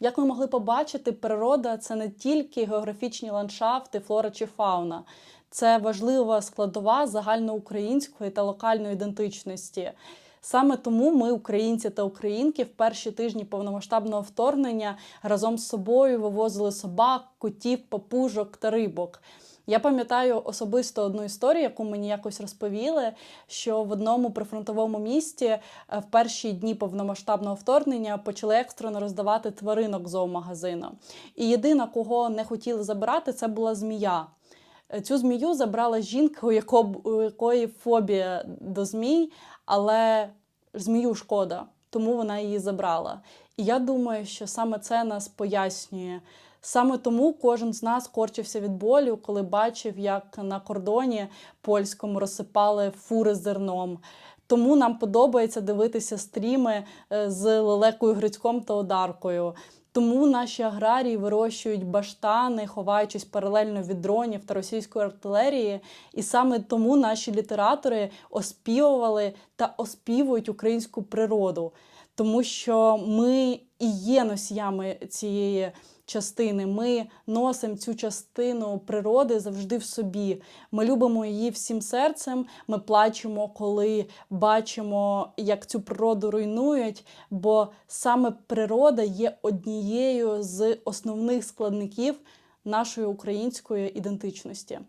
Як ми могли побачити, природа це не тільки географічні ландшафти, флора чи фауна, це важлива складова загальноукраїнської та локальної ідентичності. Саме тому ми, українці та українки, в перші тижні повномасштабного вторгнення разом з собою вивозили собак, котів, папужок та рибок. Я пам'ятаю особисто одну історію, яку мені якось розповіли, що в одному прифронтовому місті е, в перші дні повномасштабного вторгнення почали екстрено роздавати тваринок зоомагазину. І єдина, кого не хотіли забирати, це була змія. Е, Цю змію забрала жінка, у якої фобія до змій, але змію шкода, тому вона її забрала. І я думаю, що саме це нас пояснює. Саме тому кожен з нас корчився від болю, коли бачив, як на кордоні польському розсипали фури зерном. Тому нам подобається дивитися стріми е, з лелекою Грицьком та Одаркою. Тому наші аграрії вирощують баштани, ховаючись паралельно від дронів та російської артилерії. І саме тому наші літератори оспівували та оспівують українську природу, тому що ми і є носіями цієї частини. Ми носимо цю частину природи завжди в собі. Ми любимо її всім серцем. Ми плачемо, коли бачимо, як цю природу руйнують. Бо саме природа є однією з основних складників нашої української ідентичності.